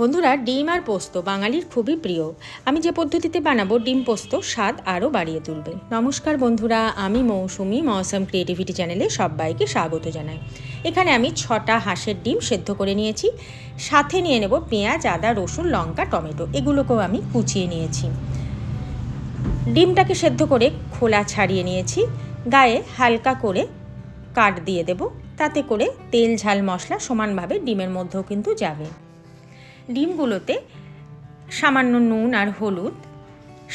বন্ধুরা, ডিম আর পোস্ত বাঙালির খুবই প্রিয়। আমি যে পদ্ধতিতে বানাবো, ডিম পোস্ত স্বাদ আরও বাড়িয়ে তুলবে। নমস্কার বন্ধুরা, আমি মৌসুমি, মৌসাম ক্রিয়েটিভিটি চ্যানেলে সবাইকে স্বাগত জানাই। এখানে আমি ছটা হাঁসের ডিম সেদ্ধ করে নিয়েছি। সাথে নিয়ে নেব পেঁয়াজ, আদা, রসুন, লঙ্কা, টমেটো। এগুলোকেও আমি কুচিয়ে নিয়েছি। ডিমটাকে সেদ্ধ করে খোলা ছাড়িয়ে নিয়েছি। গায়ে হালকা করে কাট দিয়ে দেব। তাতে করে তেল, ঝাল, মশলা সমানভাবে ডিমের মধ্যেও কিন্তু যাবে। ডিমগুলোতে সামান্য নুন আর হলুদ,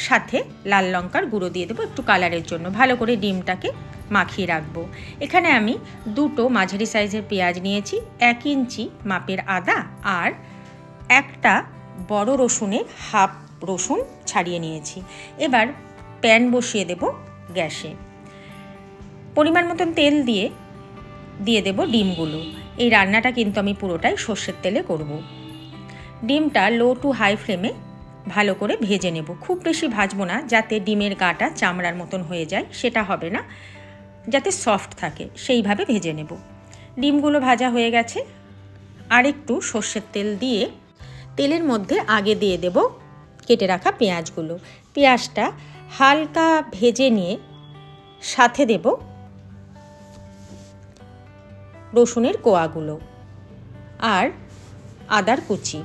সাথে লাল লঙ্কার গুঁড়ো দিয়ে দেবো একটু কালারের জন্য। ভালো করে ডিমটাকে মাখিয়ে রাখব। এখানে আমি দুটো মাঝারি সাইজের পেঁয়াজ নিয়েছি, এক ইঞ্চি মাপের আদা আর একটা বড় রসুনের হাফ রসুন ছাড়িয়ে নিয়েছি। এবার প্যান বসিয়ে দেব গ্যাসে। পরিমাণ মতন তেল দিয়ে দিয়ে দেব ডিমগুলো। এই রান্নাটা কিন্তু আমি পুরোটাই সর্ষের তেলে করব। ডিমটা লো টু হাই ফ্লেমে ভালো করে ভেজে নেব। খুব বেশি ভাজবো না, যাতে ডিমের গাটা চামড়ার মতন হয়ে যায়, সেটা হবে না। যাতে সফট থাকে, সেইভাবে ভেজে নেব। ডিমগুলো ভাজা হয়ে গেছে। আর একটু সর্ষের তেল দিয়ে তেলের মধ্যে আগে দিয়ে দেব কেটে রাখা পেঁয়াজগুলো। পেঁয়াজটা হালকা ভেজে নিয়ে সাথে দেব রসুনের কোয়াগুলো আর আদার কুচি।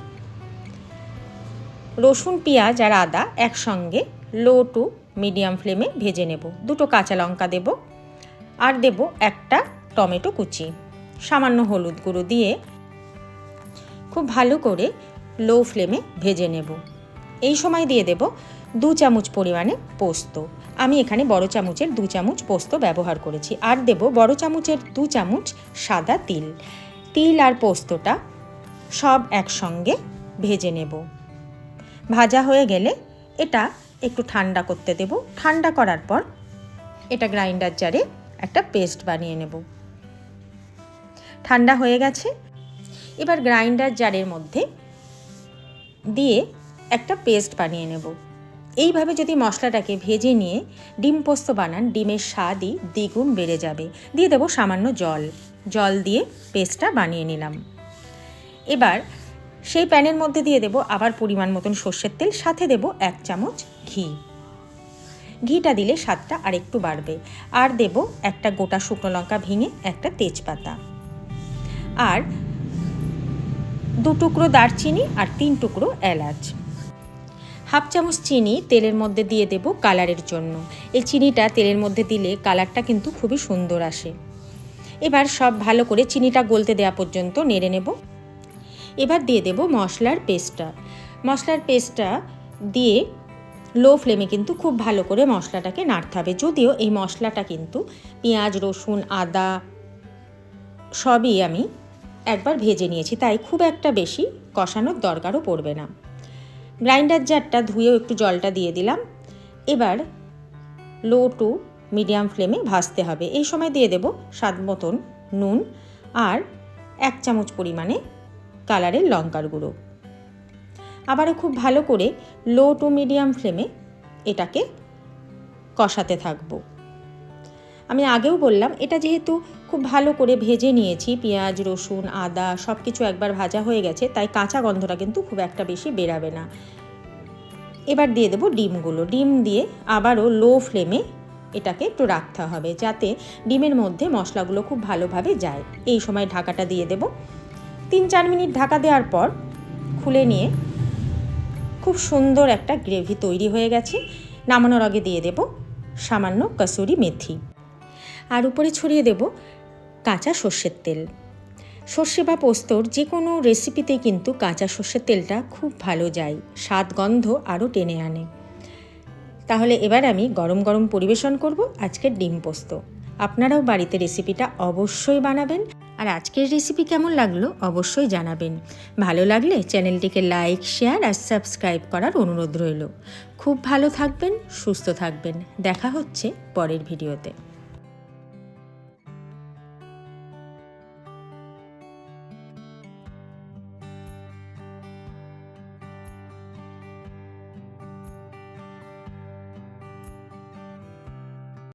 রসুন, পেঁয়াজ আর আদা একসঙ্গে লো টু মিডিয়াম ফ্লেমে ভেজে নেব। দুটো কাঁচা লঙ্কা দেব আর দেব একটা টমেটো কুচি। সামান্য হলুদ গুঁড়ো দিয়ে খুব ভালো করে লো ফ্লেমে ভেজে নেব। এই সময় দিয়ে দেব দু চামচ পরিমাণে পোস্ত। আমি এখানে বড় চামচের দু চামচ পোস্ত ব্যবহার করেছি। আর দেব বড় চামচের দু চামচ সাদা তিল। তিল আর পোস্তটা সব একসঙ্গে ভেজে নেব। ভাজা হয়ে গেলে এটা একটু ঠান্ডা করতে দেব। ঠান্ডা করার পর এটা গ্রাইন্ডার জারে একটা পেস্ট বানিয়ে নেব। ঠান্ডা হয়ে গেছে। এবার গ্রাইন্ডার জারের মধ্যে দিয়ে একটা পেস্ট বানিয়ে নেব। এইভাবে যদি মশলাটাকে ভেজে নিয়ে ডিম পোস্ত বানান, ডিমের স্বাদই দ্বিগুণ বেড়ে যাবে। দিয়ে দেবো সামান্য জল। জল দিয়ে পেস্টটা বানিয়ে নিলাম। এবার সেই প্যানের মধ্যে দিয়ে দেব আবার পরিমাণ মতন সর্ষের তেল, সাথে দেব এক চামচ ঘি। ঘিটা দিলে স্বাদটা আরেকটু বাড়বে। আর দেব একটা গোটা শুকনো লঙ্কা ভেঙে একটা তেজপাতা। আর দু টুকরো দারচিনি আর তিন টুকরো এলাচ। হাফ চামচ চিনি তেলের মধ্যে দিয়ে দেব কালারের জন্য। এই চিনিটা তেলের মধ্যে দিলে কালারটা কিন্তু খুবই সুন্দর আসে। এবার সব ভালো করে চিনিটা গলতে দেওয়া পর্যন্ত নেড়ে নেব। এবার দিয়ে দেব মশলার পেস্টটা। মশলার পেস্টটা দিয়ে লো ফ্লেমে কিন্তু খুব ভালো করে মশলাটাকে নাড়তে হবে। যদিও এই মশলাটা কিন্তু পেঁয়াজ, রসুন, আদা সবই আমি একবার ভেজে নিয়েছি, তাই খুব একটা বেশি কষানোর দরকারও পড়বে না। গ্রাইন্ডার জারটা ধুয়েও একটু জলটা দিয়ে দিলাম। এবার লো টু মিডিয়াম ফ্লেমে ভাজতে হবে। এই সময় দিয়ে দেব স্বাদ মতন নুন আর এক চামচ পরিমাণে কালারের লঙ্কার গুঁড়ো। আবারও খুব ভালো করে লো টু মিডিয়াম ফ্লেমে এটাকে কষাতে থাকব। আমি আগেও বললাম, এটা যেহেতু খুব ভালো করে ভেজে নিয়েছি, পেঁয়াজ, রসুন, আদা সব কিছু একবার ভাজা হয়ে গেছে, তাই কাঁচা গন্ধটা কিন্তু খুব একটা বেশি বেরাবে না। এবার দিয়ে দেবো ডিমগুলো। ডিম দিয়ে আবারও লো ফ্লেমে এটাকে একটু রাখতে হবে, যাতে ডিমের মধ্যে মশলাগুলো খুব ভালোভাবে যায়। এই সময় ঢাকাটা দিয়ে দেব। তিন চার মিনিট ঢাকা দেওয়ার পর খুলে নিয়ে খুব সুন্দর একটা গ্রেভি তৈরি হয়ে গেছে। নামানোর আগে দিয়ে দেব সামান্য কসুরি মেথি। আর উপরে ছড়িয়ে দেব কাঁচা সর্ষের তেল। সর্ষে বা পোস্তর যে কোনো রেসিপিতে কিন্তু কাঁচা সর্ষের তেলটা খুব ভালো যায়, স্বাদ, গন্ধ আরও টেনে আনে। তাহলে এবার আমি গরম গরম পরিবেশন করব আজকের ডিম পোস্ত। আপনারাও বাড়িতে রেসিপিটা অবশ্যই বানাবেন। আর আজকের রেসিপি কেমন লাগল অবশ্যই জানাবেন। ভালো লাগলে চ্যানেলটিকে লাইক শেয়ার আর সাবস্ক্রাইব করার অনুরোধ রইল। খুব ভালো থাকবেন, সুস্থ থাকবেন। দেখা হচ্ছে পরের ভিডিওতে